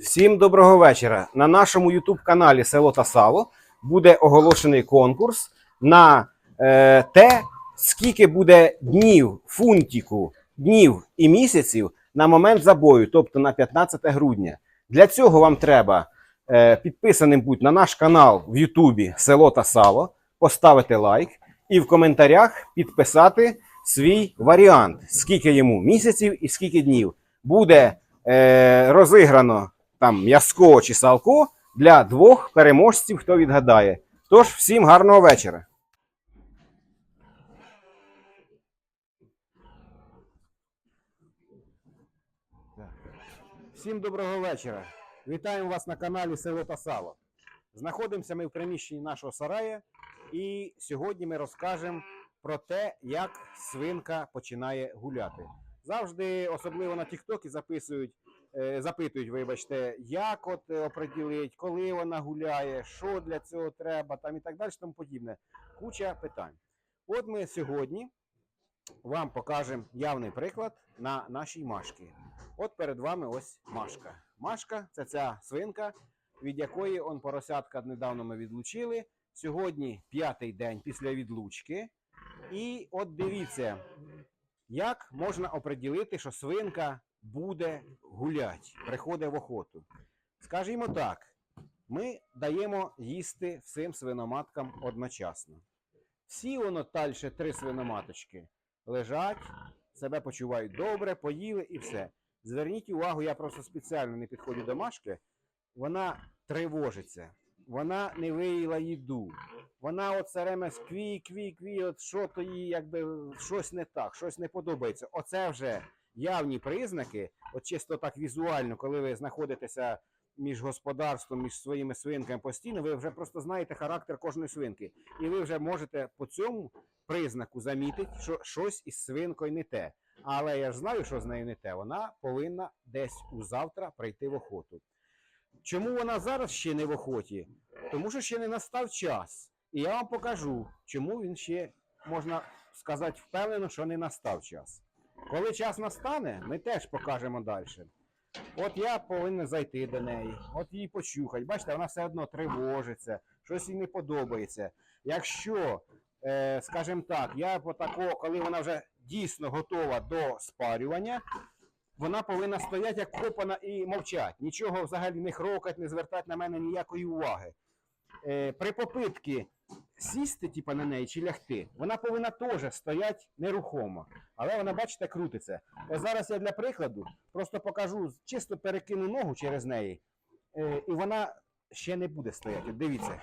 Всім доброго вечора. На нашому YouTube каналі Село та Сало буде оголошений конкурс на е, те, скільки буде днів, фунтіку, днів і місяців на момент забою, тобто на 15 грудня. Для цього вам треба е, підписаним бути на наш канал в Ютубі Село та Сало, поставити лайк і в коментарях підписати свій варіант, скільки йому місяців і скільки днів. Буде е, розіграно там м'язко чи салко для двох переможців, хто відгадає. Тож, всім гарного вечора. Всім доброго вечора. Вітаємо вас на каналі Село та Сало. Знаходимося ми в приміщенні нашого сарая, і сьогодні ми розкажемо про те, як свинка починає гуляти. Завжди, особливо на Тіктокі, записують, запитують, вибачте, як от е, оприділить, коли вона гуляє, що для цього треба, там і так далі, тому подібне. Куча питань. От ми сьогодні вам покажемо явний приклад на нашій машці. От перед вами ось Машка. Машка це ця свинка, від якої он поросятка недавно ми відлучили. Сьогодні п'ятий день після відлучки. І от дивіться, як можна оприділити, що свинка буде гуляти, приходить в охоту. Скажімо так, ми даємо їсти всім свиноматкам одночасно. Всі воно далі три свиноматочки лежать, себе почувають добре, поїли і все. Зверніть увагу, я просто спеціально не підходжу до Машки. Вона тривожиться, вона не виїла їду. Вона от все время кві, кві, кві, от що то їй якби щось не так, щось не подобається. Оце вже явні признаки, от чисто так візуально, коли ви знаходитеся між господарством, між своїми свинками постійно, ви вже просто знаєте характер кожної свинки. І ви вже можете по цьому признаку замітити, що щось із свинкою не те. Але я ж знаю, що з нею не те. Вона повинна десь у завтра прийти в охоту. Чому вона зараз ще не в охоті? Тому що ще не настав час. І я вам покажу, чому він ще, можна сказати, впевнено, що не настав час. Коли час настане, ми теж покажемо далі. От я повинен зайти до неї, от її почухати. Бачите, вона все одно тривожиться, щось їй не подобається. Якщо, е, скажімо так, я по тако, коли вона вже дійсно готова до спарювання, вона повинна стояти як копана і мовчати. Нічого взагалі не хрокати, не звертати на мене ніякої уваги. Е, при попитки сісти, типа, на неї чи лягти, вона повинна теж стояти нерухомо. Але вона, бачите, крутиться. Ось зараз я для прикладу просто покажу, чисто перекину ногу через неї, е, і вона ще не буде стояти. Дивіться.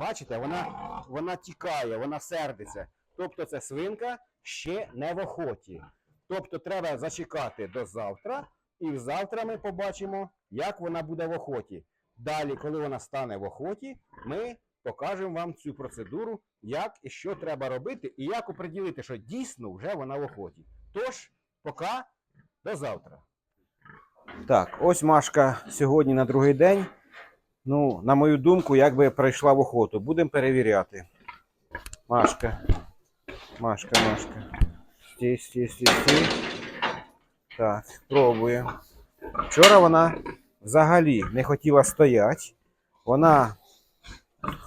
Бачите, вона, вона тікає, вона сердиться. Тобто це свинка ще не в охоті. Тобто треба зачекати до завтра, і завтра ми побачимо, як вона буде в охоті. Далі, коли вона стане в охоті, ми покажемо вам цю процедуру, як і що треба робити, і як оприділити, що дійсно вже вона в охоті. Тож, поки до завтра. Так, ось Машка сьогодні на другий день. Ну, на мою думку, якби прийшла в охоту. Будемо перевіряти. Машка. Машка, Машка. Стій, стій, стій, стій. Так, пробуємо. Вчора вона взагалі не хотіла стояти. Вона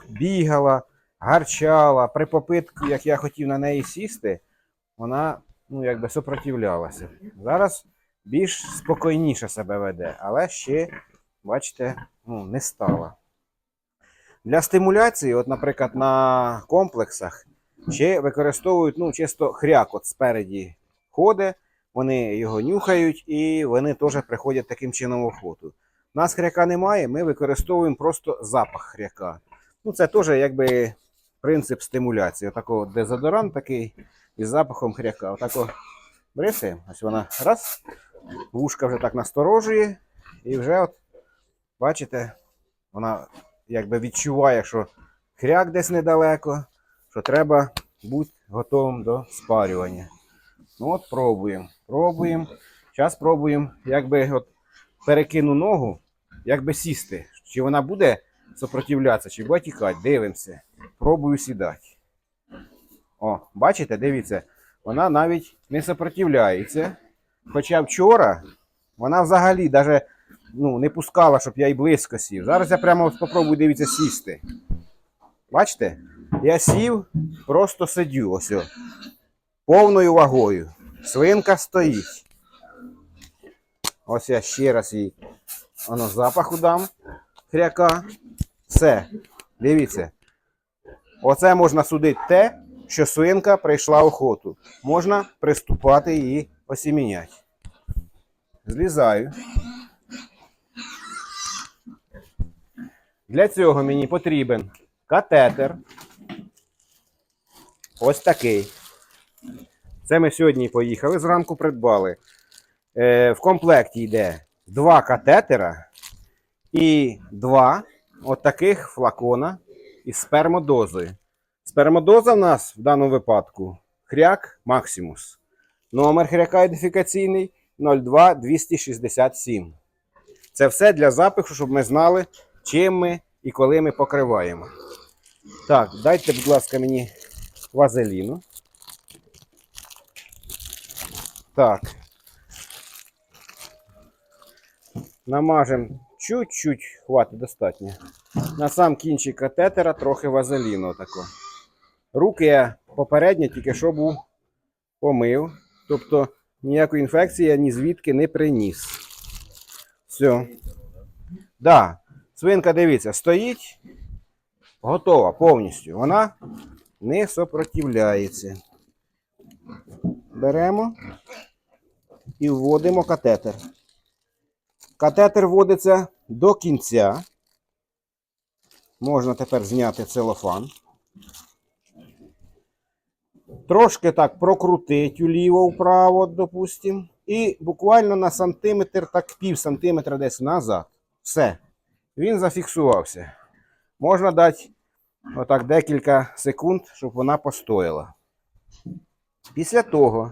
бігала, гарчала. При попитку, як я хотів на неї сісти, вона ну, якби супротивлялася. Зараз більш спокійніше себе веде, але ще, бачите, ну, не стала. Для стимуляції, от, наприклад, на комплексах ще використовують ну, чисто хряк от спереді ходить, вони його нюхають і вони теж приходять таким чином охоту. У нас хряка немає, ми використовуємо просто запах хряка. Ну, це теж якби принцип стимуляції. Отакого дезодорант такий із запахом хряка. Отако брифи, ось вона раз, вушка вже так насторожує, і вже, от, бачите, вона якби відчуває, що хряк десь недалеко, що треба бути готовим до спарювання. Ну от пробуємо. Пробуємо. Зараз пробуємо, якби от перекину ногу, якби сісти. Чи вона буде сопротивлятися, чи буде. Дивимося. Пробую сідати. О, бачите, дивіться, вона навіть не сопротивляється. Хоча вчора вона взагалі навіть ну, не пускала, щоб я й близько сів. Зараз я прямо спробую, дивіться, сісти. Бачите? Я сів, просто сидю ось. о, Повною вагою. Свинка стоїть. Ось я ще раз їй воно запаху дам хряка. Все. Дивіться. Оце можна судити те, що свинка прийшла охоту. Можна приступати її осіміняти. Злізаю. Для цього мені потрібен катетер. Ось такий. Це ми сьогодні поїхали, зранку придбали. Е, в комплекті йде два катетера і два от таких флакона із спермодозою. Спермодоза в нас в даному випадку хряк Максимус. Номер хряка ідентифікаційний 02267. Це все для запису, щоб ми знали, чим ми і коли ми покриваємо. Так, дайте, будь ласка, мені вазеліну. Так. Намажемо чуть-чуть, хватить достатньо. На сам кінчик катетера трохи вазеліну отако. Руки я попередньо тільки що був помив. Тобто ніякої інфекції я ні звідки не приніс. Все. Да, свинка, дивіться, стоїть, готова повністю. Вона не сопротивляється. Беремо і вводимо катетер. Катетер вводиться до кінця. Можна тепер зняти целофан. Трошки так прокрутить уліво-вправо, допустимо. І буквально на сантиметр, так пів сантиметра десь назад. Все. Він зафіксувався. Можна дати отак декілька секунд, щоб вона постояла. Після того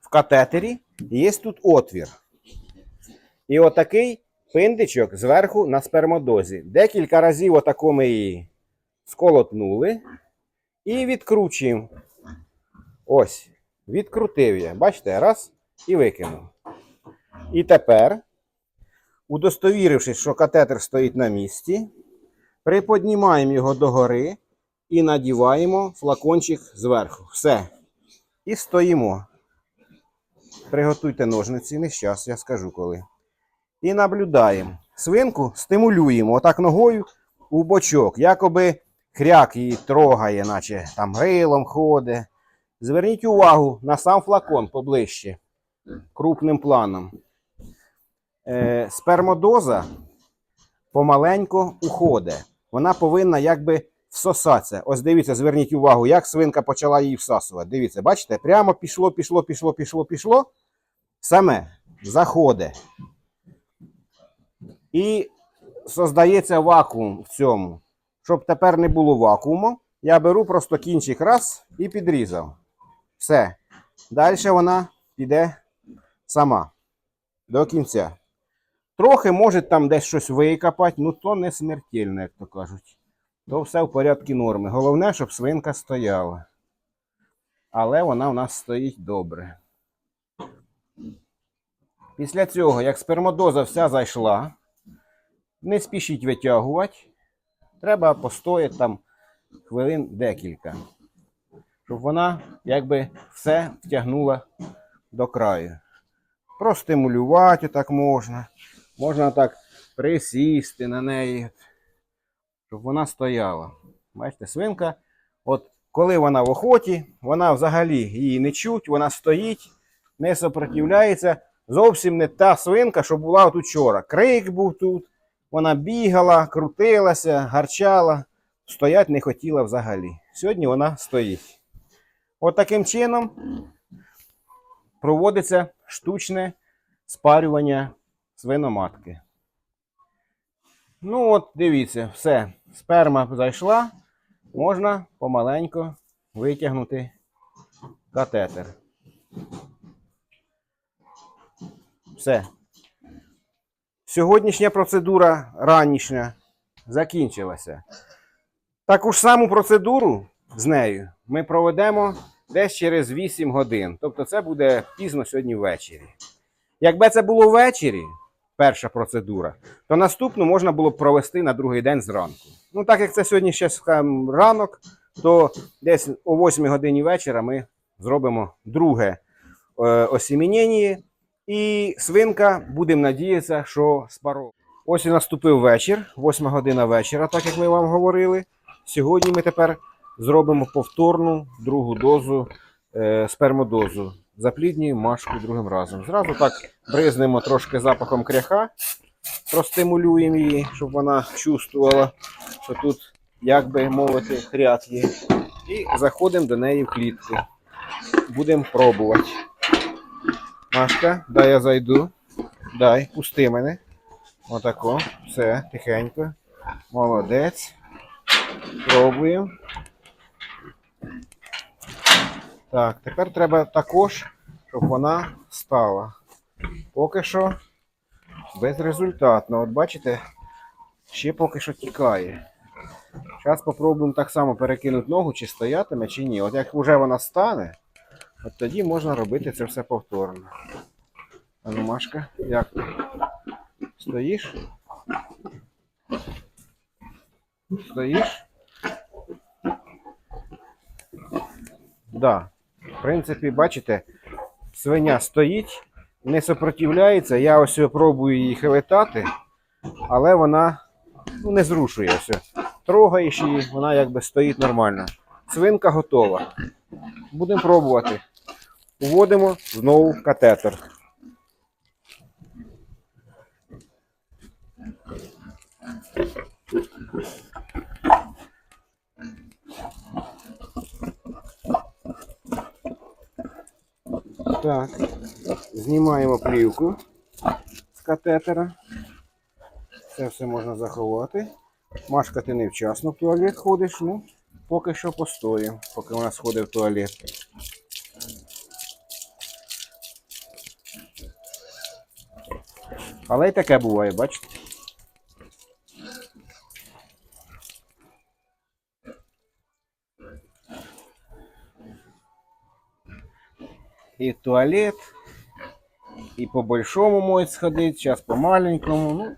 в катетері є тут отвір. І отакий пиндичок зверху на спермодозі. Декілька разів отако ми її сколотнули і відкручуємо. Ось, відкрутив я. Бачите, раз і викинув. І тепер, удостовірившись, що катетер стоїть на місці, приподнімаємо його догори і надіваємо флакончик зверху. Все. І стоїмо. Приготуйте ножниці, не щас, я скажу коли. І наблюдаємо. Свинку стимулюємо отак ногою у бочок. Якоби хряк її трогає, наче там грилом ходить. Зверніть увагу на сам флакон поближче, крупним планом. Е, спермодоза помаленько уходить. Вона повинна якби всосатися. Ось дивіться, зверніть увагу, як свинка почала її всасувати. Дивіться, бачите, прямо пішло, пішло, пішло, пішло, пішло. Саме заходить. І создається вакуум в цьому. Щоб тепер не було вакууму, я беру просто кінчик раз і підрізав. Все. Далі вона піде сама до кінця. Трохи може там десь щось викопати, ну то не смертельно, як то кажуть. То все в порядку норми. Головне, щоб свинка стояла. Але вона у нас стоїть добре. Після цього, як спермодоза вся зайшла, не спішіть витягувати. Треба постояти там хвилин декілька. Щоб вона якби все втягнула до краю. Простимулювати так можна. Можна так присісти на неї, щоб вона стояла. Бачите, свинка, от коли вона в охоті, вона взагалі її не чуть, вона стоїть, не сопротивляється. Зовсім не та свинка, що була тут вчора. Крик був тут, вона бігала, крутилася, гарчала, стоять не хотіла взагалі. Сьогодні вона стоїть. От таким чином проводиться штучне спарювання свиноматки. Ну, от, дивіться, все. Сперма зайшла, можна помаленько витягнути катетер. Все. Сьогоднішня процедура ранішня закінчилася. Таку ж саму процедуру з нею ми проведемо десь через 8 годин. Тобто це буде пізно сьогодні ввечері. Якби це було ввечері, перша процедура, то наступну можна було б провести на другий день зранку. Ну, так як це сьогодні ще скажімо, ранок, то десь о 8 годині вечора ми зробимо друге е, осімінення, і свинка, будемо надіятися, що спаро. Ось і наступив вечір, 8 година вечора, так як ми вам говорили. Сьогодні ми тепер зробимо повторну другу дозу е, спермодозу. Запліднюємо машку другим разом. Зразу так бризнемо трошки запахом кряха, простимулюємо її, щоб вона чувствувала, що тут, як би мовити, хряк є. І заходимо до неї в клітку. Будемо пробувати. Машка, дай я зайду. Дай, пусти мене. Отако. Все, тихенько. Молодець. Пробуємо. Так, тепер треба також, щоб вона стала. Поки що безрезультатно. От бачите, ще поки що тікає. Зараз спробуємо так само перекинути ногу, чи стоятиме, чи ні. От як вже вона стане, от тоді можна робити це все повторно. А ну, Машка, як ти? Стоїш? Стоїш? Да. В принципі, бачите, свиня стоїть, не сопротивляється. Я ось пробую її хилитати, але вона ну, не зрушує. Трогаєш її, вона якби стоїть нормально. Свинка готова. Будемо пробувати. Вводимо знову катетер. Так, знімаємо плівку з катетера. Це все можна заховати. Машка, ти невчасно в туалет ходиш, ну, поки що постоїмо, поки вона сходить в туалет. Але й таке буває, бачите? І туалет, і по большому можуть сходити, зараз по маленькому. Ну,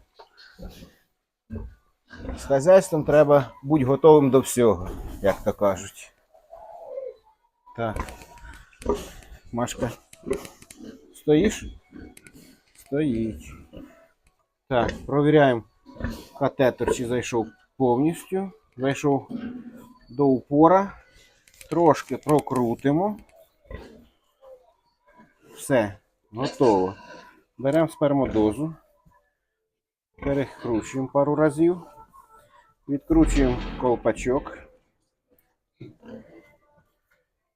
з хазяйством треба бути готовим до всього, як то кажуть. Так. Машка. Стоїш? Стоїть. Так, провіряємо катетер, чи зайшов повністю. Зайшов до упора. Трошки прокрутимо. Все, готово. Беремо спермодозу. Перекручуємо пару разів. Відкручуємо колпачок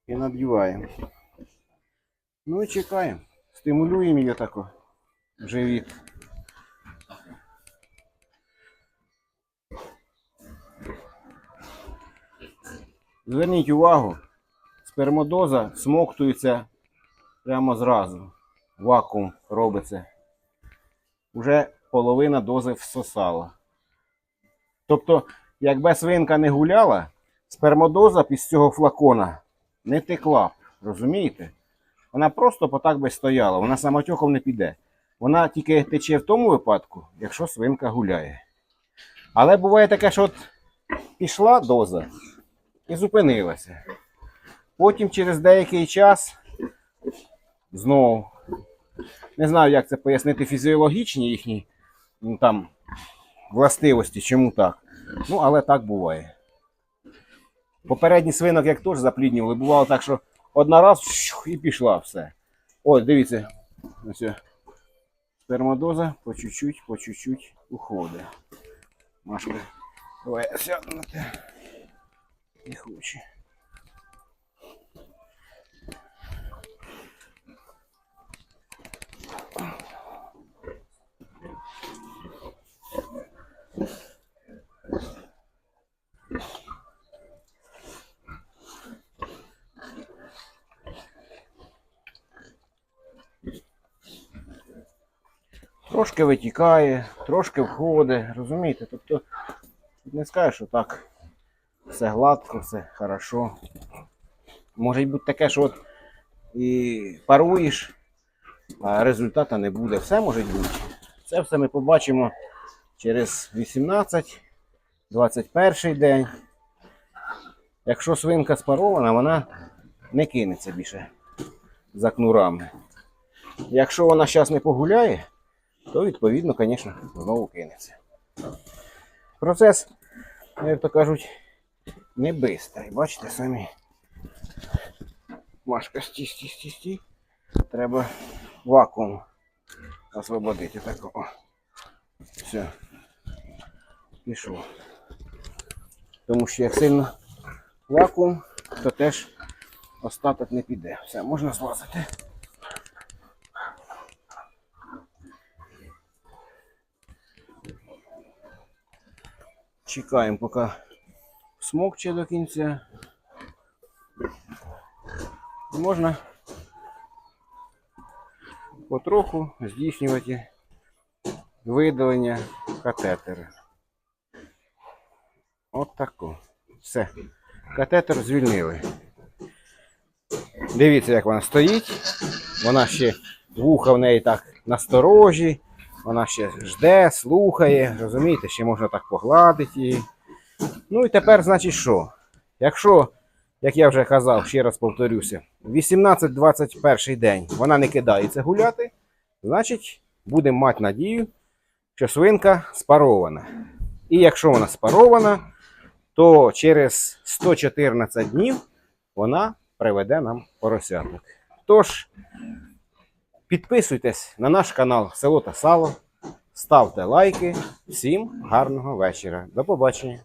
і надіваємо. Ну і чекаємо. Стимулюємо її тако в живіт. Зверніть увагу, спермодоза смоктується прямо зразу. Вакуум робиться. Уже половина дози всосала. Тобто, якби свинка не гуляла, спермодоза після цього флакона не текла. б, Розумієте? Вона просто потак би стояла, вона самотьоком не піде. Вона тільки тече в тому випадку, якщо свинка гуляє. Але буває таке, що от пішла доза і зупинилася. Потім через деякий час знову. Не знаю, як це пояснити фізіологічні їхні там, властивості, чому так. Ну, але так буває. Попередній свинок, як теж запліднювали, бувало так, що одна раз і пішла все. Ось, дивіться, ось спермодоза по чуть-чуть, по чуть-чуть уходить. Машка, давай те. Не хоче. Трошки витікає, трошки входить, розумієте? Тобто не скажеш, що так все гладко, все хорошо. Може бути таке, що от і паруєш, а результату не буде. Все може бути. Це все ми побачимо через 18-21 день. Якщо свинка спарована, вона не кинеться більше за кнурами. Якщо вона зараз не погуляє, то відповідно, звісно, знову кинеться. Процес, як то кажуть, не бистрий. Бачите самі. Машка стій, стій, стій, стій. Треба вакуум освободити. Так. Все. Пішло. Тому що як сильно вакуум, то теж остаток не піде. Все, можна злазити. Чекаємо, поки смокче до кінця. Можна потроху здійснювати видалення катетера. От тако. Все. Катетер звільнили. Дивіться, як вона стоїть. Вона ще вуха в неї так насторожі. Вона ще жде, слухає. Розумієте, ще можна так погладити її. Ну і тепер, значить, що? Якщо, як я вже казав, ще раз повторюся, 18-21 день вона не кидається гуляти, значить, будемо мати надію, що свинка спарована. І якщо вона спарована, то через 114 днів вона приведе нам поросяток. Тож, підписуйтесь на наш канал Село та Сало, ставте лайки. Всім гарного вечора. До побачення.